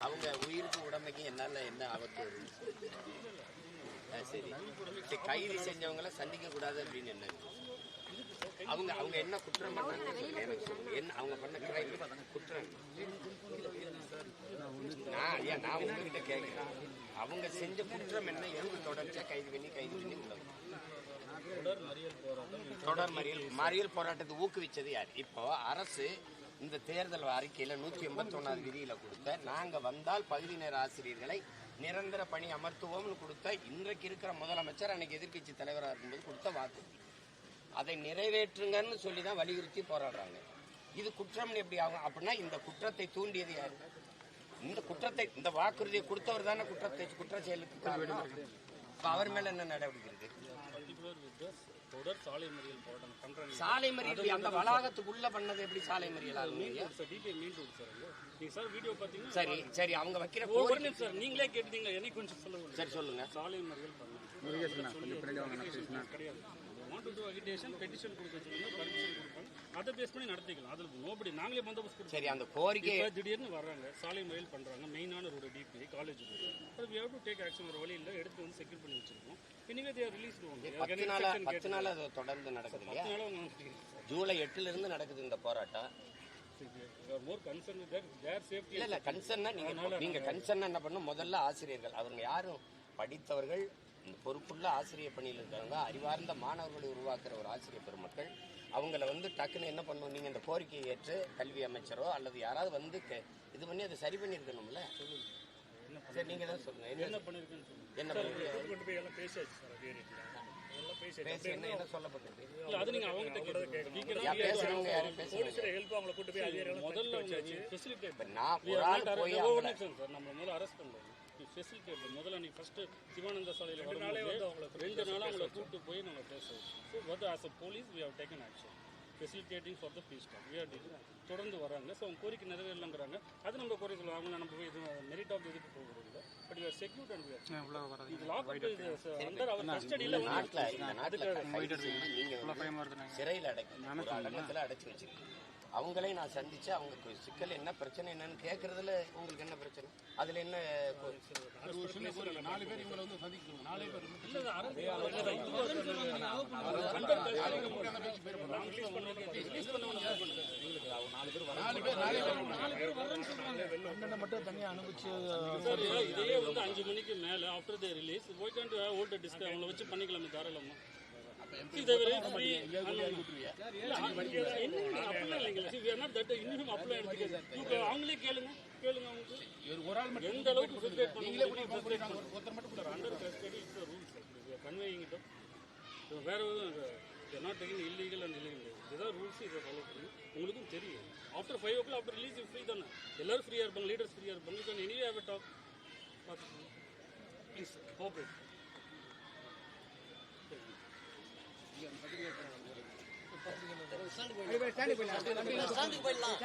அவங்க உயிருக்கு உடமைக்கு என்னால என்ன ஆபத்து சரி. கைது செஞ்சவங்கள சந்திக்க கூடாது அப்படின்னு என்ன? அவங்க அவங்க என்ன குற்றம் பண்ணாங்கன்னு எனக்கு என்ன அவங்க பண்ண கிரைம் குற்றம். நான் ஐயா நான் உங்ககிட்ட கேட்கிறேன். அவங்க செஞ்ச குற்றம் என்ன? எதுக்கு தொடர்ச்சியா கைது பண்ணி கைது பண்ணி தொடர் மறியல் மறியல் போராட்டத்தை ஊக்குவிச்சது யார்? இப்போ அரசு இந்த தேர்தல் அறிக்கையில நூற்றி எண்பத்தொன்னாவது விதியில கொடுத்த நாங்க வந்தால் பகுதி நேர ஆசிரியர்களை நிரந்தர பணி அமர்த்துவோம்னு கொடுத்த இன்றைக்கு இருக்கிற முதலமைச்சர் அன்னைக்கு எதிர்கட்சி தலைவராக இருக்கும்போது கொடுத்த வாக்குறுதி அதை நிறைவேற்றுங்கன்னு சொல்லி தான் வலியுறுத்தி போராடுறாங்க. இது குற்றம்னு எப்படி ஆகும்? அப்படின்னா இந்த குற்றத்தை தூண்டியது யார்? இந்த குற்றத்தை இந்த வாக்குறுதியை கொடுத்தவர் தானே குற்றத்தை குற்ற செயலுக்கு அவர் மேல என்ன நடவடிக்கை இருக்கு? தொடர் சாலை மறியல் போராட்டம் பண்றாங்க சாலை மறியல் அந்த வளாகத்துக்குள்ள பண்ணது எப்படி சாலை மறியல் ஆகும்? Sir main road sir. நீங்க சார் வீடியோ பாத்தீங்கன்னா சரி சரி அவங்க வைக்கிற ஒரு கோரிக்கை நிமிஷம் சார் நீங்களே கேட்டீங்க எனக்கு கொஞ்சம் சொல்ல முடியும் சரி சொல்லுங்க. சாலை மறியல் கிடையாது. வாண்ட் டு அகிடேஷன் பெட்டிஷன் கொடுக்க சொல்லுங்க பர்மிஷன் கொடுப்பாங்க அதை பேஸ் பண்ணி நடத்திக்கலாம். அதுல நோபடி நாங்களே பந்தோபஸ்து சரி அந்த கோரிக்கை திடீர்னு வர்றாங்க சாலை மறியல் பண்றாங்க மெயினான ரோடு டிபி காலேஜ் அது we have to take action ஒரு வழி இல்லை. எடுத்து வந்து செக்யூர் பண்ணி வச்சிருக்கோம். பத்து நாளா பத்து நாளா அது தொடர்ந்து நடக்குது இல்லையா? ஜூலை எட்டுல இருந்து நடக்குது இந்த போராட்டம். இல்ல இல்ல கன்சர்னா நீங்க நீங்க கன்சர்ன் என்ன பண்ணும் முதல்ல ஆசிரியர்கள். அவங்க யாரும் படித்தவர்கள் பொறுப்புள்ள ஆசிரியர் பணியில் இருக்கிறவங்க அறிவார்ந்த மாணவர்களை உருவாக்குற ஒரு ஆசிரியர் பெருமக்கள். அவங்கள வந்து டக்குன்னு என்ன பண்ணணும் நீங்க இந்த கோரிக்கையை ஏற்று கல்வி அமைச்சரோ அல்லது யாராவது வந்து இது பண்ணி அதை சரி பண்ணியிருக்கணும்ல? சரி நீங்க தான் சொல்லுங்க. என்ன பண்ணிருக்கேன்னு சொல்லுங்க. என்ன கொண்டு போய் எல்லாம் பேசியாச்சு சார் எல்லாம் பேசி என்ன என்ன சொல்லப்பட்டது இல்ல அது நீங்க அவங்க கிட்ட யார் பேசுறவங்க யாரும் பேசுறாங்க? ஹெல்ப் அவங்கள கூட்டு போய் அதே முதல்ல ஃபெசிலிட்டேட் நான் ஒரு ஆள் போய் சார் நம்ம முதல்ல அரெஸ்ட் பண்ணல ஃபெசிலிட்டேட் முதல்ல நீ ஃபர்ஸ்ட் சிவானந்த சாலையில் ரெண்டு நாளே வந்து அவங்கள ரெண்டு நாளா அவங்கள கூட்டு போய் நம்ம பேசுவோம் ஸோ வந்து as a police we have taken action facilitating for the peace stop we are தொடர்ந்து வராங்க ஸோ அவங்க கோரிக்கை நிறைவேறலங்கிறாங்க. அது நம்ம குறை சொல்லுவோம் அவங்க நம்ம போய் இது மெரிட் ஆஃப் இதுக்கு போகிறது இல்லை. But you are secured and இது லாக் அண்டர் அவர் கஸ்டடியில் சிறையில் அடைக்க ஒரு அடங்கத்துல அடைச்சு வச்சிருக்கீங்க அவங்களே நான் சந்திச்சு அவங்க கு- சிக்கல் என்ன பிரச்சனை என்னன்னு கேட்கறதுல உங்களுக்கு என்ன பிரச்சனை? அதுல என்ன கொ- சார் இதையே வந்து அஞ்சு மணிக்கு மேல after the release why can't hold disk அவங்கள வச்சு பண்ணிக்கலாமே தாராளமா. See, they were free. இல்ல, என்ன அப்படிலாம் இல்லைங்களா? See, we are not that இன்னும் அப்படிலாம் எடுத்துக்காது. இப்ப அவங்களே கேளுங்க. கேளுங்க அவங்களுக்கு. எந்த அளவுக்கு frustrate பண்ண முடியுமோ frustrate பண்ணுங்க. Sir, under custody is the rule, sir. We are conveying it. So, வேற எதுவும் they are not illegal illegal and இதுதான் ரூல்ஸ் இதை ஃபாலோ பண்ணி உங்களுக்கும் தெரியும் after five o'clock after release free தானே எல்லாரும் ஃப்ரீயாக இருப்பாங்க லீடர்ஸ் ஃப்ரீயாக இருப்பாங்க you can anyway have talk பார்த்துக்கோங்க ப்ளீஸ் கோஆப்ரேட் போயிடலாம் போயிடலாம்